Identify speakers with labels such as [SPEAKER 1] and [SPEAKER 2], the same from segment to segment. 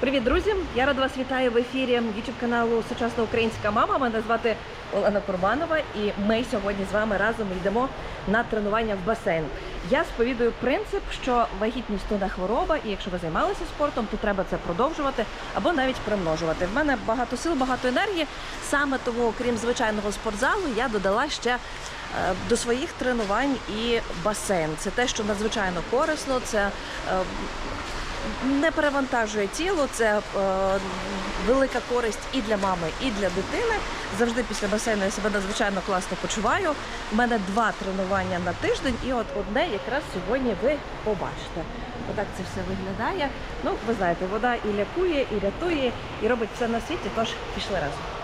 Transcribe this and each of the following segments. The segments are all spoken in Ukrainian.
[SPEAKER 1] Привіт, друзі! Я рада вас вітаю в ефірі youtube каналу Сучасна Українська мама. Мене звати Олена Курбанова, і ми сьогодні з вами разом йдемо на тренування в басейн. Я сповідую принцип, що вагітність то не хвороба, і якщо ви займалися спортом, то треба це продовжувати або навіть примножувати. В мене багато сил, багато енергії. Саме тому, крім звичайного спортзалу, я додала ще е, до своїх тренувань і басейн. Це те, що надзвичайно корисно. Це е, не перевантажує тіло, це е, велика користь і для мами, і для дитини. Завжди після басейну я себе надзвичайно класно почуваю. У мене два тренування на тиждень, і от одне якраз сьогодні ви побачите. Отак це все виглядає. Ну, ви знаєте, вода і лякує, і рятує, і робить все на світі, тож пішли разом.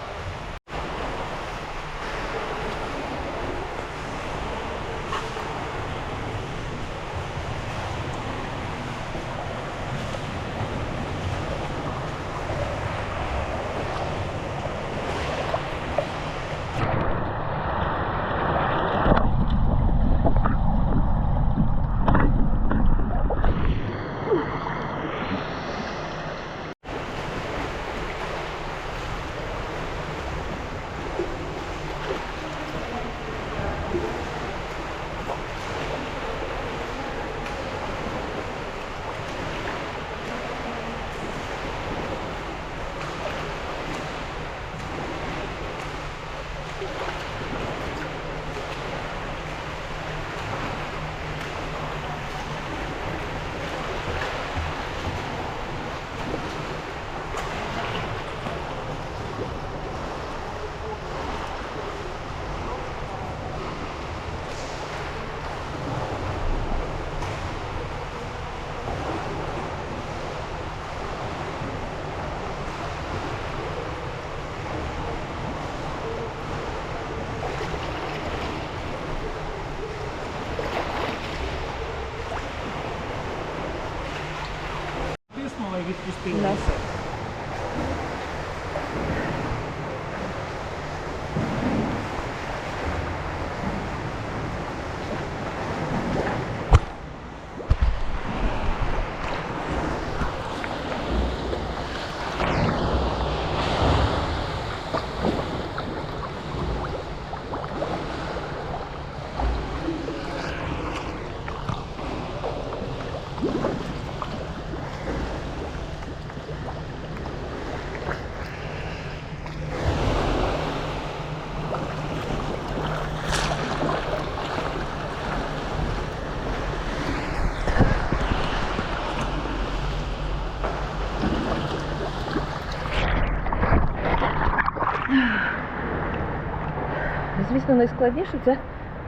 [SPEAKER 1] Звісно, найскладніше це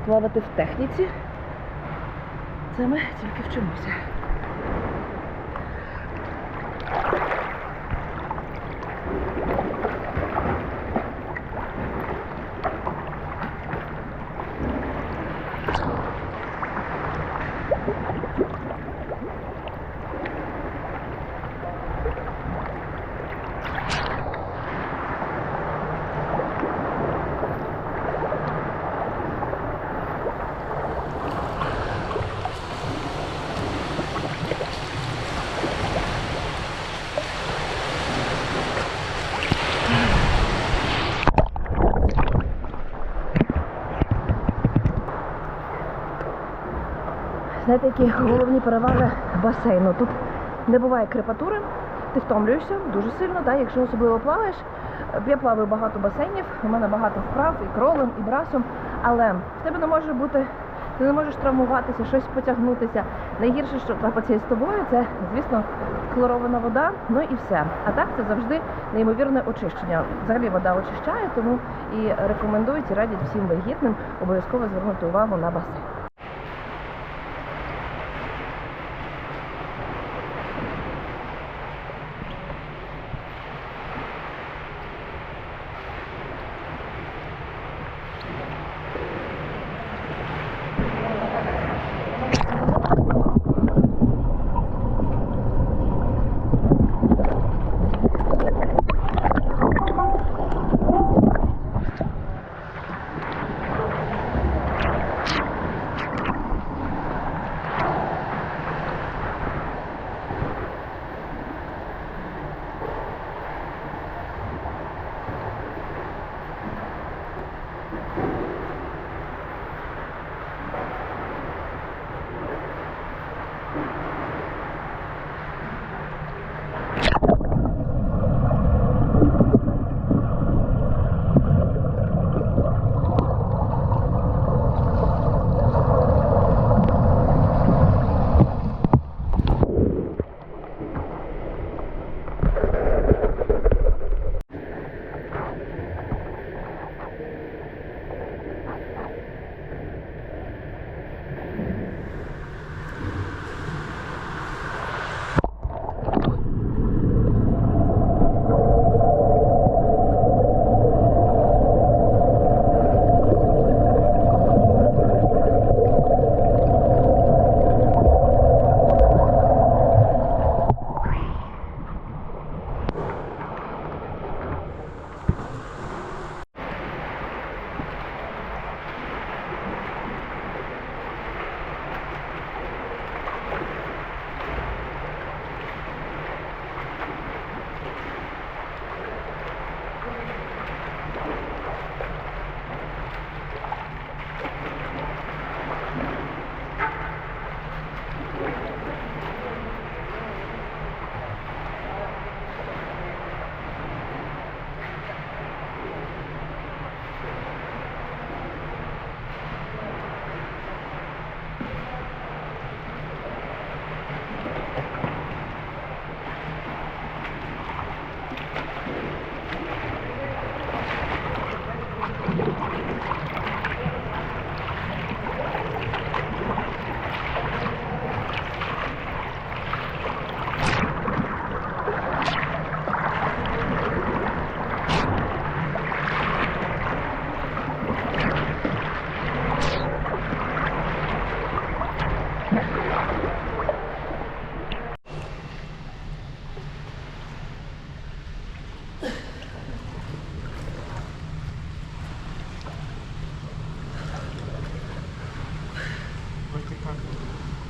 [SPEAKER 1] плавати в техніці. Ми тільки вчимося. Знаєте, які головні переваги басейну? Тут не буває крепатури, ти втомлюєшся дуже сильно, да? якщо особливо плаваєш. Я плаваю багато басейнів, у мене багато вправ і кролем, і брасом, але в тебе не може бути, ти не можеш травмуватися, щось потягнутися. Найгірше, що трапиться із тобою, це, звісно, хлорована вода, ну і все. А так це завжди неймовірне очищення. Взагалі вода очищає, тому і рекомендують і радять всім вагітним обов'язково звернути увагу на басейн.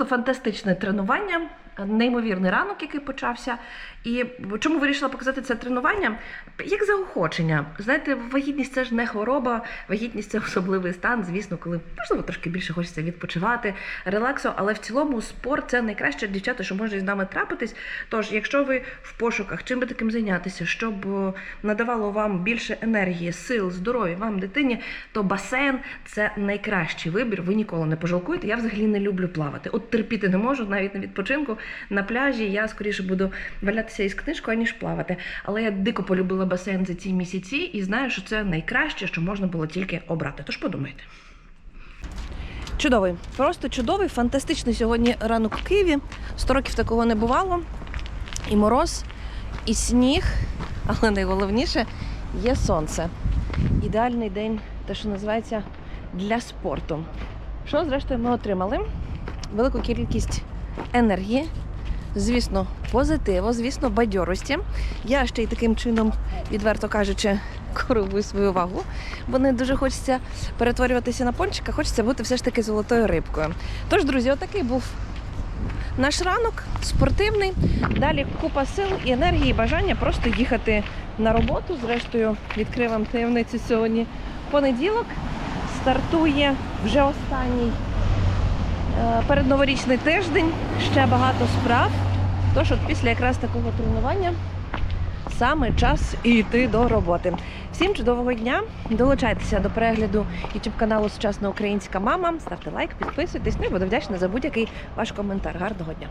[SPEAKER 1] Просто фантастичне тренування, неймовірний ранок, який почався. І чому вирішила показати це тренування? Як заохочення. Знаєте, вагітність це ж не хвороба, вагітність це особливий стан. Звісно, коли можливо трошки більше хочеться відпочивати, релаксу, але в цілому спорт це найкраще дівчата, що може з нами трапитись. Тож, якщо ви в пошуках, чим би таким зайнятися, щоб е, надавало вам більше енергії, сил, здоров'я вам, дитині, то басейн це найкращий вибір. Ви ніколи не пожалкуєте. Я взагалі не люблю плавати. От терпіти не можу, навіть на відпочинку на пляжі. Я скоріше буду валятися із книжкою, аніж плавати. Але я дико полюбила басейн за ці місяці і знаю, що це найкраще, що можна було тільки обрати. Тож подумайте. Чудовий, просто чудовий, фантастичний сьогодні ранок у Києві. Сто років такого не бувало. І мороз, і сніг, але найголовніше є сонце. Ідеальний день, те, що називається для спорту. Що, зрештою, ми отримали? Велику кількість енергії, звісно, позитиву, звісно, бадьорості. Я ще й таким чином, відверто кажучи, коригую свою вагу, бо не дуже хочеться перетворюватися на пончика, хочеться бути все ж таки золотою рибкою. Тож, друзі, отакий був наш ранок спортивний. Далі купа сил і енергії, і бажання просто їхати на роботу. Зрештою, відкрив вам таємницю сьогодні. Понеділок стартує вже останній передноворічний тиждень. Ще багато справ. Тож, от після якраз такого тренування саме час йти до роботи. Всім чудового дня! Долучайтеся до перегляду YouTube каналу Сучасна Українська Мама. Ставте лайк, підписуйтесь. Ну і буду вдячна за будь-який ваш коментар. Гарного дня!